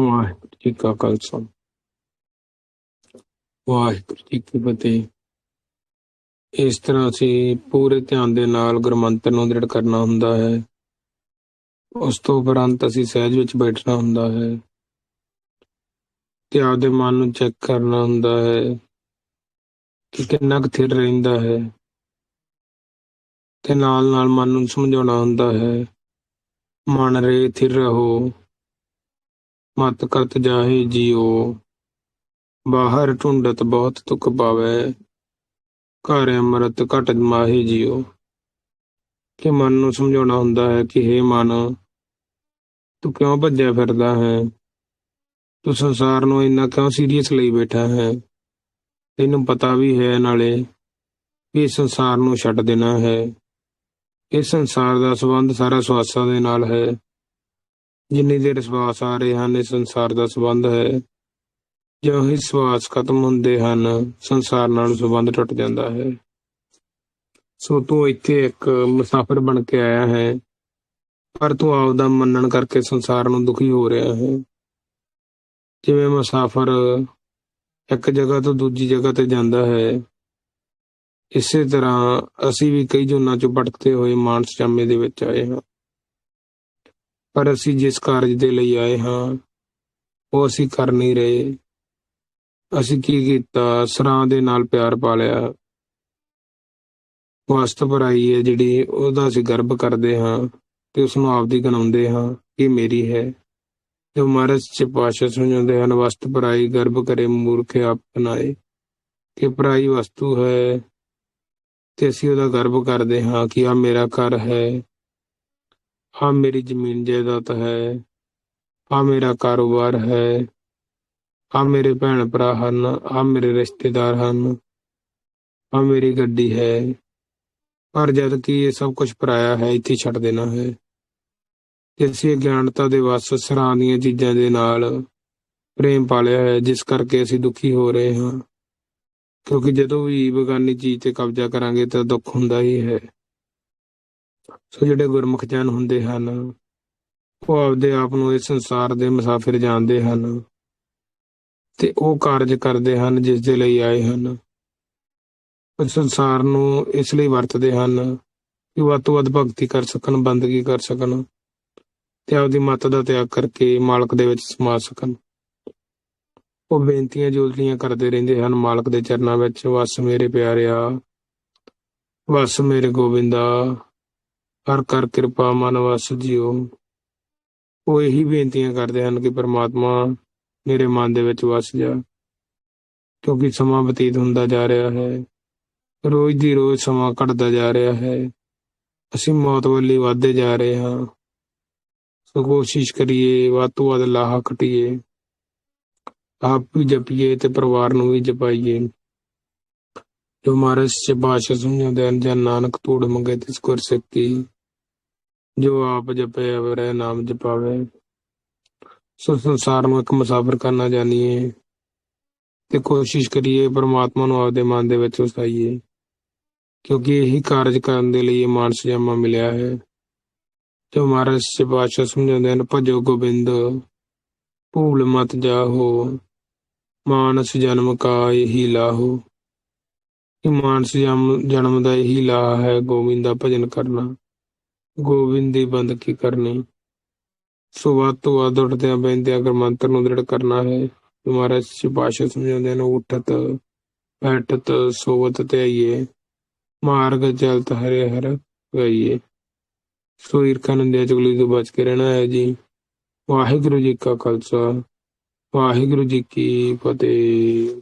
ਵਾਹਿਗੁਰੂ ਜੀ ਕਾ ਖਾਲਸਾ ਵਾਹਿਗੁਰੂ ਜੀ ਕੀ ਫਤਿਹ ਇਸ ਤਰ੍ਹਾਂ ਅਸੀਂ ਪੂਰੇ ਧਿਆਨ ਦੇ ਨਾਲ ਗੁਰਮੰਤਰ ਨੂੰ ਦ੍ਰਿੜ ਕਰਨਾ ਹੁੰਦਾ ਹੈ। ਉਸ ਤੋਂ ਉਪਰੰਤ ਅਸੀਂ ਸਹਿਜ ਵਿੱਚ ਬੈਠਣਾ ਹੁੰਦਾ ਹੈ। ਤੇ ਆਪਦੇ ਮਨ ਨੂੰ ਚੈੱਕ ਕਰਨਾ ਹੁੰਦਾ ਹੈ ਕਿ ਕਿੰਨਾ ਕੁ ਥਿਰ ਰਹਿੰਦਾ ਹੈ। ਤੇ ਨਾਲ ਨਾਲ ਮਨ ਨੂੰ ਸਮਝਾਉਣਾ ਹੁੰਦਾ ਹੈ, ਮਨ ਰੇ ਥਿਰ ਰਹੋ। ਮਤ ਕਰਤ ਜਾਹੇ ਜੀਓ ਬਾਹਰ ਢੁੰਡਤ ਬਹੁਤ ਤੁਕ ਪਾਵੇ, ਘਰ ਅੰਮ੍ਰਿਤ ਘਟ ਮਾਹੇ ਜੀਓ ਕਿ ਮਨ ਨੂੰ ਸਮਝਾਉਣਾ ਹੁੰਦਾ ਹੈ ਕਿ हे ਮਨ, ਤੂੰ ਕਿਉਂ ਭੱਜਿਆ ਫਿਰਦਾ ਹੈ? ਤੂੰ ਸੰਸਾਰ ਨੂੰ ਇੰਨਾ ਕਿਉਂ ਸੀਰੀਅਸ ਲਈ ਬੈਠਾ ਹੈ? ਤੈਨੂੰ ਪਤਾ ਵੀ ਹੈ ਨਾਲੇ ਕਿ ਸੰਸਾਰ ਨੂੰ ਛੱਡ ਦੇਣਾ ਹੈ। ਇਸ ਸੰਸਾਰ ਦਾ ਸੰਬੰਧ ਸਾਰਾ ਸਵਾਸਾਂ ਦੇ ਨਾਲ ਹੈ। ਜਿੰਨੀ ਦੇਰ ਸਵਾਸ ਆ ਰਹੇ ਹਨ, ਇਸ ਸੰਸਾਰ ਦਾ ਸੰਬੰਧ ਹੈ। ਜਦੋਂ ਹੀ ਸਵਾਸ ਖਤਮ ਹੁੰਦੇ ਹਨ, ਸੰਸਾਰ ਨਾਲ ਸੰਬੰਧ ਟੁੱਟ ਜਾਂਦਾ ਹੈ। ਸੋ ਤੂੰ ਇੱਥੇ ਇੱਕ ਮੁਸਾਫਰ ਬਣ ਕੇ ਆਇਆ ਹੈ, ਪਰ ਤੂੰ ਆਪਦਾ ਮੰਨਣ ਕਰਕੇ ਸੰਸਾਰ ਨੂੰ ਦੁਖੀ ਹੋ ਰਿਹਾ ਹੈ। ਜਿਵੇਂ ਮੁਸਾਫਰ ਇੱਕ ਜਗ੍ਹਾ ਤੋਂ ਦੂਜੀ ਜਗ੍ਹਾ ਤੇ ਜਾਂਦਾ ਹੈ, ਇਸੇ ਤਰ੍ਹਾਂ ਅਸੀਂ ਵੀ ਕਈ ਜੁਨਾਂ ਚੋਂ ਭਟਕਦੇ ਹੋਏ ਮਾਨਸ ਜਾਮੇ ਦੇ ਵਿੱਚ ਆਏ ਹਾਂ। ਪਰ ਅਸੀਂ ਜਿਸ ਕਾਰਜ ਦੇ ਲਈ ਆਏ ਹਾਂ, ਉਹ ਅਸੀਂ ਕਰ ਨਹੀਂ ਰਹੇ। ਅਸੀਂ ਕੀ ਕੀਤਾ, ਸਰਾਂ ਦੇ ਨਾਲ ਪਿਆਰ ਪਾ ਲਿਆ। ਵਸਤ ਭਰਾਈ ਹੈ ਜਿਹੜੀ ਉਹਦਾ ਅਸੀਂ ਗਰਭ ਕਰਦੇ ਹਾਂ ਤੇ ਉਸ ਨੂੰ ਆਪਦੀ ਗਣਾਉਂਦੇ ਹਾਂ ਕਿ ਮੇਰੀ ਹੈ। ਜੋ ਮਹਾਰਾਜ ਚ ਪਾਸ਼ਾ ਸੁਣਾਉਂਦੇ ਹਨ ਵਸਤ ਭਰਾਈ ਗਰਭ ਕਰੇ ਮੂਰਖ ਆਪ ਬਣਾਏ ਕਿ ਭਰਾਈ ਵਸਤੂ ਹੈ ਤੇ ਅਸੀਂ ਉਹਦਾ ਗਰਭ ਕਰਦੇ ਹਾਂ ਕਿ ਆ ਮੇਰਾ ਘਰ ਹੈ। ਆ ਮੇਰੀ ਜ਼ਮੀਨ ਜਾਇਦਾਦ ਹੈ। ਆ ਮੇਰਾ ਕਾਰੋਬਾਰ ਹੈ। ਆ ਮੇਰੇ ਭੈਣ ਭਰਾ ਹਨ। ਆ ਮੇਰੇ ਰਿਸ਼ਤੇਦਾਰ ਹਨ। ਆ ਮੇਰੀ ਗੱਡੀ ਹੈ। ਪਰ ਜਦ ਕਿ ਇਹ ਸਭ ਕੁਝ ਪਰਾਇਆ ਹੈ, ਇੱਥੇ ਛੱਡ ਦੇਣਾ ਹੈ। ਤੇ ਅਸੀਂ ਗਿਆਨਤਾ ਦੇ ਵਸ ਸਰਾਂ ਦੀਆਂ ਚੀਜ਼ਾਂ ਦੇ ਨਾਲ ਪ੍ਰੇਮ ਪਾਲਿਆ ਹੈ, ਜਿਸ ਕਰਕੇ ਅਸੀਂ ਦੁਖੀ ਹੋ ਰਹੇ ਹਾਂ। ਕਿਉਂਕਿ ਜਦੋਂ ਵੀ ਬਗਾਨੀ ਚੀਜ਼ ਤੇ ਕਬਜ਼ਾ ਕਰਾਂਗੇ ਤਾਂ ਦੁੱਖ ਹੁੰਦਾ ਹੀ ਹੈ। ਸੋ ਜਿਹੜੇ ਗੁਰਮੁਖ ਜਨ ਹੁੰਦੇ ਹਨ, ਉਹ ਆਪਦੇ ਆਪ ਨੂੰ ਇਸ ਸੰਸਾਰ ਦੇ ਮੁਸਾਫਿਰ ਜਾਣਦੇ ਹਨ ਤੇ ਉਹ ਕਾਰਜ ਕਰਦੇ ਹਨ ਜਿਸ ਦੇ ਲਈ ਆਏ ਹਨ। ਉਹ ਸੰਸਾਰ ਨੂੰ ਇਸ ਲਈ ਵਰਤਦੇ ਹਨ ਕਿ ਵੱਧ ਤੋਂ ਵੱਧ ਭਗਤੀ ਕਰ ਸਕਣ, ਬੰਦਗੀ ਕਰ ਸਕਣ ਤੇ ਆਪਦੀ ਮੱਤ ਦਾ ਤਿਆਗ ਕਰਕੇ ਮਾਲਕ ਦੇ ਵਿੱਚ ਸਮਾ ਸਕਣ। ਉਹ ਬੇਨਤੀਆਂ ਜੋਲਦੀਆਂ ਕਰਦੇ ਰਹਿੰਦੇ ਹਨ, ਮਾਲਕ ਦੇ ਚਰਨਾਂ ਵਿੱਚ, ਵਸ ਮੇਰੇ ਪਿਆਰਿਆ, ਵਸ ਮੇਰੇ ਗੋਬਿੰਦਾ ਹਰ ਕਰ ਕਿਰਪਾ ਮਨ ਵਸ ਜਿਓ ਉਹ ਇਹੀ ਬੇਨਤੀਆਂ ਕਰਦੇ ਹਨ ਕਿ ਪ੍ਰਮਾਤਮਾ ਮੇਰੇ ਮਨ ਦੇ ਵਿੱਚ ਵਸ ਜਾ, ਕਿਉਂਕਿ ਸਮਾਂ ਬਤੀਤ ਹੁੰਦਾ ਜਾ ਰਿਹਾ ਹੈ। ਰੋਜ਼ ਦੀ ਰੋਜ਼ ਸਮਾਂ ਘਟਦਾ ਜਾ ਰਿਹਾ ਹੈ। ਅਸੀਂ ਮੌਤ ਵੱਲ ਵਧਦੇ ਜਾ ਰਹੇ ਹਾਂ। ਸੋ ਕੋਸ਼ਿਸ਼ ਕਰੀਏ, ਵੱਧ ਤੋਂ ਵੱਧ ਲਾਹਾ ਕਟੀਏ ਆਪ ਵੀ ਜਪੀਏ ਤੇ ਪਰਿਵਾਰ ਨੂੰ ਵੀ ਜਪਾਈਏ। ਜੋ ਮਹਾਰਾਜ ਚ ਬਾਸ਼ਾ ਸਮਝਾਉਂਦੇ ਹਨ ਜਨ ਨਾਨਕ ਤੂੜ ਮੰਗੇ ਤਿਸ ਗੁਰ ਸਿੱਖੀ ਜੋ ਆਪ ਜਪੇ ਅਵਰੇ ਨਾਮ ਜਪਾਵੇ ਸੋ ਸੰਸਾਰ ਨੂੰ ਇੱਕ ਮੁਸਾਫਰ ਕਰਨਾ ਜਾਣੀਏ ਤੇ ਕੋਸ਼ਿਸ਼ ਕਰੀਏ ਪਰਮਾਤਮਾ ਨੂੰ ਆਪਦੇ ਮਨ ਦੇ ਵਿੱਚ ਵਸਾਈਏ ਕਿਉਂਕਿ ਇਹੀ ਕਾਰਜ ਕਰਨ ਦੇ ਲਈ ਇਹ ਮਾਨਸ ਜਮਾ ਮਿਲਿਆ ਹੈ ਜੋ ਮਹਾਰਾਜ ਸੇ ਬਾਦਸ਼ਾਹ ਸਮਝਾਉਂਦੇ ਹਨ ਭਜੋ ਗੋਬਿੰਦ ਭੂਲ ਮਤ ਜਾਹੋ ਮਾਨਸ ਜਨਮ ਕਾ ਇਹੀ ਲਾਹੋ ਕਿ ਮਾਨਸ ਜਨਮ ਦਾ ਇਹੀ ਲਾਹ ਹੈ ਗੋਬਿੰਦ ਦਾ ਭਜਨ ਕਰਨਾ। ਗੋਬਿੰਦ ਦੀ ਬੰਦਗੀ ਕਰਨੀ? ਸੋ ਵੱਧ ਤੋਂ ਵੱਧ ਉੱਠਦਿਆਂ ਬੈਠਦਿਆਂ ਅਗਰ ਨੂੰ ਦ੍ਰਿੜ ਕਰਨਾ ਹੈ ਤੁਹਾਰਾ ਸਿਪਾਸ਼ਾ ਸਮਝਾਉਂਦੇ ਨੇ ਉਠਤ, ਬੈਠਤ, ਸੋਵਤ ਤੇ ਆਈਏ। ਮਾਰਗ ਚਲਤ ਹਰੇ ਹਰ ਗਈਏ ਸੋ ਈਰਖਾ ਨੰਦਿਆ ਚੁਗਲੀ ਤੋਂ ਬਚ ਕੇ ਰਹਿਣਾ ਹੈ ਜੀ। ਵਾਹਿਗੁਰੂ ਜੀ ਕਾ ਖਾਲਸਾ, ਵਾਹਿਗੁਰੂ ਜੀ ਕੀ ਫਤਿਹ।